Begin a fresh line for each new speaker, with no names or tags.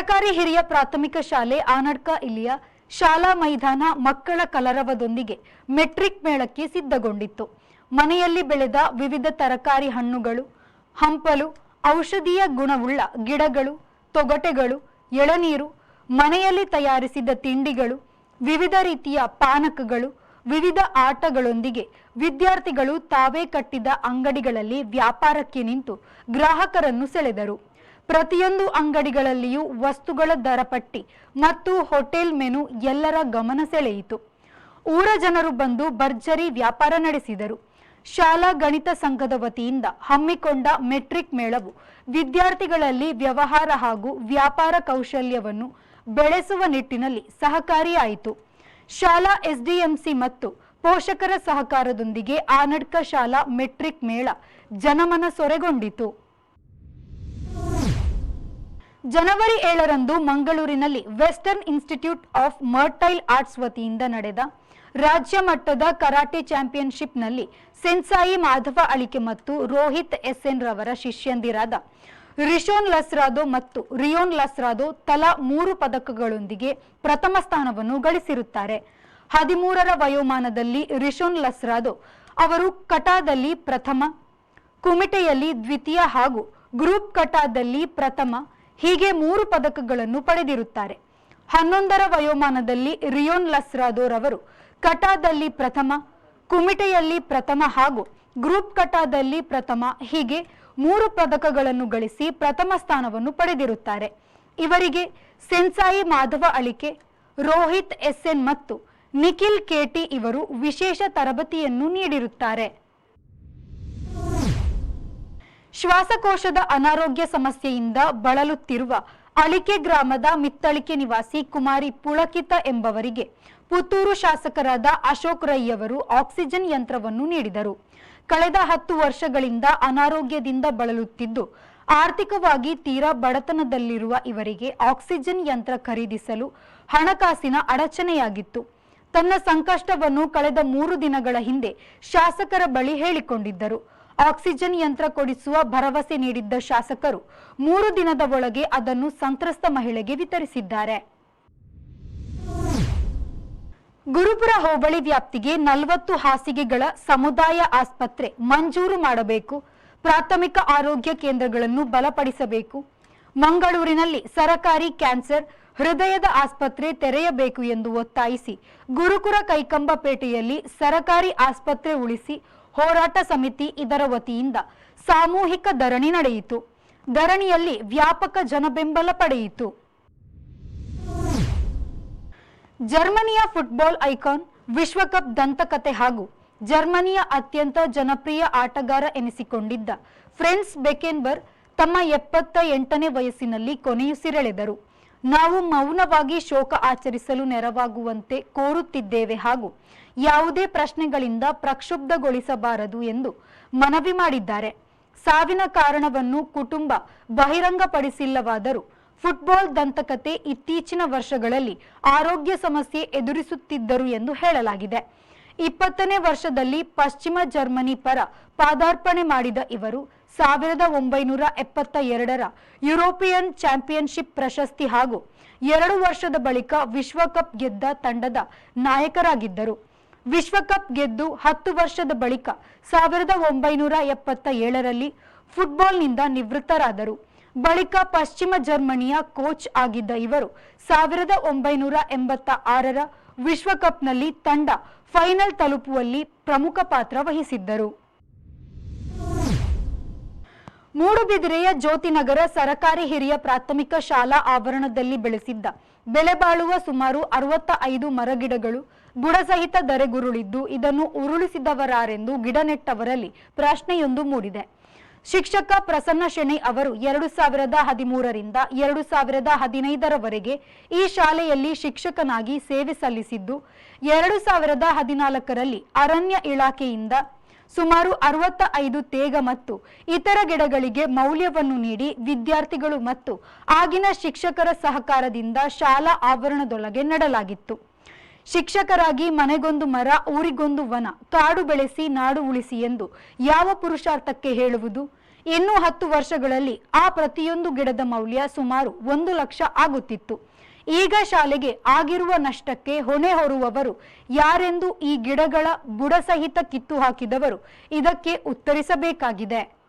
ಸರಕಾರಿ ಹಿರಿಯ ಪ್ರಾಥಮಿಕ ಶಾಲೆ ಆನಡ್ಕ ಇಲ್ಲಿಯ ಶಾಲಾ ಮೈದಾನ ಮಕ್ಕಳ ಕಲರವದೊಂದಿಗೆ ಮೆಟ್ರಿಕ್ ಮೇಳಕ್ಕೆ ಸಿದ್ಧಗೊಂಡಿತ್ತು. ಮನೆಯಲ್ಲಿ ಬೆಳೆದ ವಿವಿಧ ತರಕಾರಿ ಹಣ್ಣುಗಳು, ಹಂಪಲು, ಔಷಧೀಯ ಗುಣವುಳ್ಳ ಗಿಡಗಳು, ತೊಗಟೆಗಳು, ಎಳನೀರು, ಮನೆಯಲ್ಲಿ ತಯಾರಿಸಿದ ತಿಂಡಿಗಳು, ವಿವಿಧ ರೀತಿಯ ಪಾನಕಗಳು, ವಿವಿಧ ಆಟಗಳೊಂದಿಗೆ ವಿದ್ಯಾರ್ಥಿಗಳು ತಾವೇ ಕಟ್ಟಿದ ಅಂಗಡಿಗಳಲ್ಲಿ ವ್ಯಾಪಾರಕ್ಕೆ ನಿಂತು ಗ್ರಾಹಕರನ್ನು ಸೆಳೆದರು. ಪ್ರತಿಯೊಂದು ಅಂಗಡಿಗಳಲ್ಲಿಯೂ ವಸ್ತುಗಳ ದರ ಪಟ್ಟಿ ಮತ್ತು ಹೋಟೆಲ್ ಮೆನು ಎಲ್ಲರ ಗಮನ ಸೆಳೆಯಿತು. ಊರ ಜನರು ಬಂದು ಭರ್ಜರಿ ವ್ಯಾಪಾರ ನಡೆಸಿದರು. ಶಾಲಾ ಗಣಿತ ಸಂಘದ ವತಿಯಿಂದ ಹಮ್ಮಿಕೊಂಡ ಮೆಟ್ರಿಕ್ ಮೇಳವು ವಿದ್ಯಾರ್ಥಿಗಳಲ್ಲಿ ವ್ಯವಹಾರ ಹಾಗೂ ವ್ಯಾಪಾರ ಕೌಶಲ್ಯವನ್ನು ಬೆಳೆಸುವ ನಿಟ್ಟಿನಲ್ಲಿ ಸಹಕಾರಿಯಾಯಿತು. ಶಾಲಾ ಎಸ್ಡಿಎಂಸಿ ಮತ್ತು ಪೋಷಕರ ಸಹಕಾರದೊಂದಿಗೆ ಆನಡ್ಕ ಶಾಲಾ ಮೆಟ್ರಿಕ್ ಮೇಳ ಜನಮನ ಸೊರೆಗೊಂಡಿತು. ಜನವರಿ ಏಳರಂದು ಮಂಗಳೂರಿನಲ್ಲಿ western institute of martial arts ವತಿಯಿಂದ ನಡೆದ ರಾಜ್ಯ ಮಟ್ಟದ ಕರಾಟೆ ಚಾಂಪಿಯನ್ಶಿಪ್ನಲ್ಲಿ ಸೆನ್ಸಾಯಿ ಮಾಧವ ಅಳಿಕೆ ಮತ್ತು ರೋಹಿತ್ ಎಸ್ಎನ್ ರವರ ಶಿಷ್ಯಂದಿರಾದ ರಿಶೋನ್ ಲಸ್ರಾದೋ ಮತ್ತು ರಿಯೋನ್ ಲಸ್ರಾದೋ ತಲಾ ಮೂರು ಪದಕಗಳೊಂದಿಗೆ ಪ್ರಥಮ ಸ್ಥಾನವನ್ನು ಗಳಿಸಿರುತ್ತಾರೆ. ಹದಿಮೂರರ ವಯೋಮಾನದಲ್ಲಿ ರಿಶೋನ್ ಲಸ್ರಾದೋ ಅವರು ಕಟಾದಲ್ಲಿ ಪ್ರಥಮ, ಕುಮಿಟೆಯಲ್ಲಿ ದ್ವಿತೀಯ ಹಾಗೂ ಗ್ರೂಪ್ ಕಟಾದಲ್ಲಿ ಪ್ರಥಮ ಹೀಗೆ ಮೂರು ಪದಕಗಳನ್ನು ಪಡೆದಿರುತ್ತಾರೆ. ಹನ್ನೊಂದರ ವಯೋಮಾನದಲ್ಲಿ ರಿಯೋನ್ ಲಸ್ರಾದೋರ್ ಅವರು ಕಟಾದಲ್ಲಿ ಪ್ರಥಮ, ಕುಮಿಟೆಯಲ್ಲಿ ಪ್ರಥಮ ಹಾಗೂ ಗ್ರೂಪ್ ಕಟಾದಲ್ಲಿ ಪ್ರಥಮ ಹೀಗೆ ಮೂರು ಪದಕಗಳನ್ನು ಗಳಿಸಿ ಪ್ರಥಮ ಸ್ಥಾನವನ್ನು ಪಡೆದಿರುತ್ತಾರೆ. ಇವರಿಗೆ ಸೆನ್ಸಾಯಿ ಮಾಧವ ಅಳಿಕೆ, ರೋಹಿತ್ ಎಸ್ಎನ್ ಮತ್ತು ನಿಖಿಲ್ ಕೆಟಿ ಇವರು ವಿಶೇಷ ತರಬೇತಿಯನ್ನು ನೀಡಿರುತ್ತಾರೆ. ಶ್ವಾಸಕೋಶದ ಅನಾರೋಗ್ಯ ಸಮಸ್ಯೆಯಿಂದ ಬಳಲುತ್ತಿರುವ ಅಳಿಕೆ ಗ್ರಾಮದ ಮಿತ್ತಳಿಕೆ ನಿವಾಸಿ ಕುಮಾರಿ ಪುಳಕಿತ ಎಂಬವರಿಗೆ ಪುತ್ತೂರು ಶಾಸಕರಾದ ಅಶೋಕ್ ರೈ ಅವರು ಆಕ್ಸಿಜನ್ ಯಂತ್ರವನ್ನು ನೀಡಿದರು. ಕಳೆದ ಹತ್ತು ವರ್ಷಗಳಿಂದ ಅನಾರೋಗ್ಯದಿಂದ ಬಳಲುತ್ತಿದ್ದು, ಆರ್ಥಿಕವಾಗಿ ತೀರಾ ಬಡತನದಲ್ಲಿರುವ ಇವರಿಗೆ ಆಕ್ಸಿಜನ್ ಯಂತ್ರ ಖರೀದಿಸಲು ಹಣಕಾಸಿನ ಅಡಚಣೆಯಾಗಿತ್ತು. ತನ್ನ ಸಂಕಷ್ಟವನ್ನು ಕಳೆದ ಮೂರು ದಿನಗಳ ಹಿಂದೆ ಶಾಸಕರ ಬಳಿ ಹೇಳಿಕೊಂಡಿದ್ದರು. ಆಕ್ಸಿಜನ್ ಯಂತ್ರ ಕೊಡಿಸುವ ಭರವಸೆ ನೀಡಿದ್ದ ಶಾಸಕರು ಮೂರು ದಿನದ ಒಳಗೆ ಅದನ್ನು ಸಂತ್ರಸ್ತ ಮಹಿಳೆಗೆ ವಿತರಿಸಿದ್ದಾರೆ. ಗುರುಪುರ ಹೋಬಳಿ ವ್ಯಾಪ್ತಿಗೆ ನಲವತ್ತು ಹಾಸಿಗೆಗಳ ಸಮುದಾಯ ಆಸ್ಪತ್ರೆ ಮಂಜೂರು ಮಾಡಬೇಕು. ಪ್ರಾಥಮಿಕ ಆರೋಗ್ಯ ಕೇಂದ್ರಗಳನ್ನು ಬಲಪಡಿಸಬೇಕು. ಮಂಗಳೂರಿನಲ್ಲಿ ಸರಕಾರಿ ಕ್ಯಾನ್ಸರ್ ಹೃದಯದ ಆಸ್ಪತ್ರೆ ತೆರೆಯಬೇಕು ಎಂದು ಒತ್ತಾಯಿಸಿ ಗುರುಕುರ ಕೈಕಂಬಪೇಟೆಯಲ್ಲಿ ಸರಕಾರಿ ಆಸ್ಪತ್ರೆ ಉಳಿಸಿ ಹೋರಾಟ ಸಮಿತಿ ಇದರ ವತಿಯಿಂದ ಸಾಮೂಹಿಕ ಧರಣಿ ನಡೆಯಿತು. ಧರಣಿಯಲ್ಲಿ ವ್ಯಾಪಕ ಜನಬೆಂಬಲ ಪಡೆಯಿತು. ಜರ್ಮನಿಯ ಫುಟ್ಬಾಲ್ ಐಕಾನ್, ವಿಶ್ವಕಪ್ ದಂತಕತೆ ಹಾಗೂ ಜರ್ಮನಿಯ ಅತ್ಯಂತ ಜನಪ್ರಿಯ ಆಟಗಾರ ಎನಿಸಿಕೊಂಡಿದ್ದ ಫ್ರೆನ್ಸ್ ಬೆಕೆನ್ಬರ್ ತಮ್ಮ ಎಪ್ಪತ್ತ ಎಂಟನೇ ವಯಸ್ಸಿನಲ್ಲಿ ಕೊನೆಯುಸಿರೆಳೆದರು. ನಾವು ಮೌನವಾಗಿ ಶೋಕ ಆಚರಿಸಲು ನೆರವಾಗುವಂತೆ ಕೋರುತ್ತಿದ್ದೇವೆ ಹಾಗೂ ಯಾವುದೇ ಪ್ರಶ್ನೆಗಳಿಂದ ಪ್ರಕ್ಷುಬ್ಧಗೊಳಿಸಬಾರದು ಎಂದು ಮನವಿ ಮಾಡಿದ್ದಾರೆ. ಸಾವಿನ ಕಾರಣವನ್ನು ಕುಟುಂಬ ಬಹಿರಂಗಪಡಿಸಿಲ್ಲವಾದರೂ ಫುಟ್ಬಾಲ್ ದಂತಕತೆ ಇತ್ತೀಚಿನ ವರ್ಷಗಳಲ್ಲಿ ಆರೋಗ್ಯ ಸಮಸ್ಯೆ ಎದುರಿಸುತ್ತಿದ್ದರು ಎಂದು ಹೇಳಲಾಗಿದೆ. ಇಪ್ಪತ್ತನೇ ವರ್ಷದಲ್ಲಿ ಪಶ್ಚಿಮ ಜರ್ಮನಿ ಪರ ಪಾದಾರ್ಪಣೆ ಮಾಡಿದ ಇವರು ಸಾವಿರದ ಒಂಬೈನೂರ ಎಪ್ಪತ್ತ ಎರಡರ ಯುರೋಪಿಯನ್ ಚಾಂಪಿಯನ್ಶಿಪ್ ಪ್ರಶಸ್ತಿ ಹಾಗೂ ಎರಡು ವರ್ಷದ ಬಳಿಕ ವಿಶ್ವಕಪ್ ಗೆದ್ದ ತಂಡದ ನಾಯಕರಾಗಿದ್ದರು. ವಿಶ್ವಕಪ್ ಗೆದ್ದು ಹತ್ತು ವರ್ಷದ ಬಳಿಕ ಸಾವಿರದ ಒಂಬೈನೂರ ಎಪ್ಪತ್ತ ಏಳರಲ್ಲಿ ಫುಟ್ಬಾಲ್ನಿಂದ ನಿವೃತ್ತರಾದರು. ಬಳಿಕ ಪಶ್ಚಿಮ ಜರ್ಮನಿಯ ಕೋಚ್ ಆಗಿದ್ದ ಇವರು ಸಾವಿರದ ಒಂಬೈನೂರ ಎಂಬತ್ತ ಆರರ ವಿಶ್ವಕಪ್ನಲ್ಲಿ ತಂಡ ಫೈನಲ್ ತಲುಪುವಲ್ಲಿ ಪ್ರಮುಖ ಪಾತ್ರ ವಹಿಸಿದ್ದರು. ಮೂಡುಬಿದಿರೆಯ ಜ್ಯೋತಿನಗರ ಸರಕಾರಿ ಹಿರಿಯ ಪ್ರಾಥಮಿಕ ಶಾಲಾ ಆವರಣದಲ್ಲಿ ಬೆಳೆಸಿದ್ದ ಬೆಲೆಬಾಳುವ ಸುಮಾರು ಅರವತ್ತ ಐದು ಮರಗಿಡಗಳು ಬುಡಸಹಿತ ದರೆಗುರುಳಿದ್ದು ಇದನ್ನು ಉರುಳಿಸಿದವರಾರೆಂದು ಗಿಡ ನೆಟ್ಟವರಲ್ಲಿ ಪ್ರಶ್ನೆಯೊಂದು ಮೂಡಿದೆ. ಶಿಕ್ಷಕ ಪ್ರಸನ್ನ ಶೆಣೈ ಅವರು ಎರಡು ಸಾವಿರದ ಹದಿಮೂರರಿಂದ ಎರಡು ಸಾವಿರದ ಹದಿನೈದರವರೆಗೆ ಈ ಶಾಲೆಯಲ್ಲಿ ಶಿಕ್ಷಕನಾಗಿ ಸೇವೆ ಸಲ್ಲಿಸಿದ್ದು, ಎರಡು ಸಾವಿರದ ಹದಿನಾಲ್ಕರಲ್ಲಿ ಅರಣ್ಯ ಇಲಾಖೆಯಿಂದ ಸುಮಾರು ಅರವತ್ತ ಐದು ತೇಗ ಮತ್ತು ಇತರ ಗಿಡಗಳಿಗೆ ಮೌಲ್ಯವನ್ನು ನೀಡಿ ವಿದ್ಯಾರ್ಥಿಗಳು ಮತ್ತು ಆಗಿನ ಶಿಕ್ಷಕರ ಸಹಕಾರದಿಂದ ಶಾಲಾ ಆವರಣದೊಳಗೆ ನೆಡಲಾಗಿತ್ತು. ಶಿಕ್ಷಕರಾಗಿ ಮನೆಗೊಂದು ಮರ, ಊರಿಗೊಂದು ವನ, ಕಾಡು ಬೆಳೆಸಿ, ನಾಡು ಉಳಿಸಿ ಎಂದು ಯಾವ ಪುರುಷಾರ್ಥಕ್ಕೆ ಹೇಳುವುದು? ಇನ್ನೂ ಹತ್ತು ವರ್ಷಗಳಲ್ಲಿ ಆ ಪ್ರತಿಯೊಂದು ಗಿಡದ ಮೌಲ್ಯ ಸುಮಾರು ಒಂದು ಲಕ್ಷ ಆಗುತ್ತಿತ್ತು. ಈಗ ಶಾಲೆಗೆ ಆಗಿರುವ ನಷ್ಟಕ್ಕೆ ಹೊಣೆ ಹೊರುವವರು ಯಾರೆಂದು ಈ ಗಿಡಗಳ ಬುಡಸಹಿತ ಕಿತ್ತು ಹಾಕಿದವರು ಇದಕ್ಕೆ ಉತ್ತರಿಸಬೇಕಾಗಿದೆ.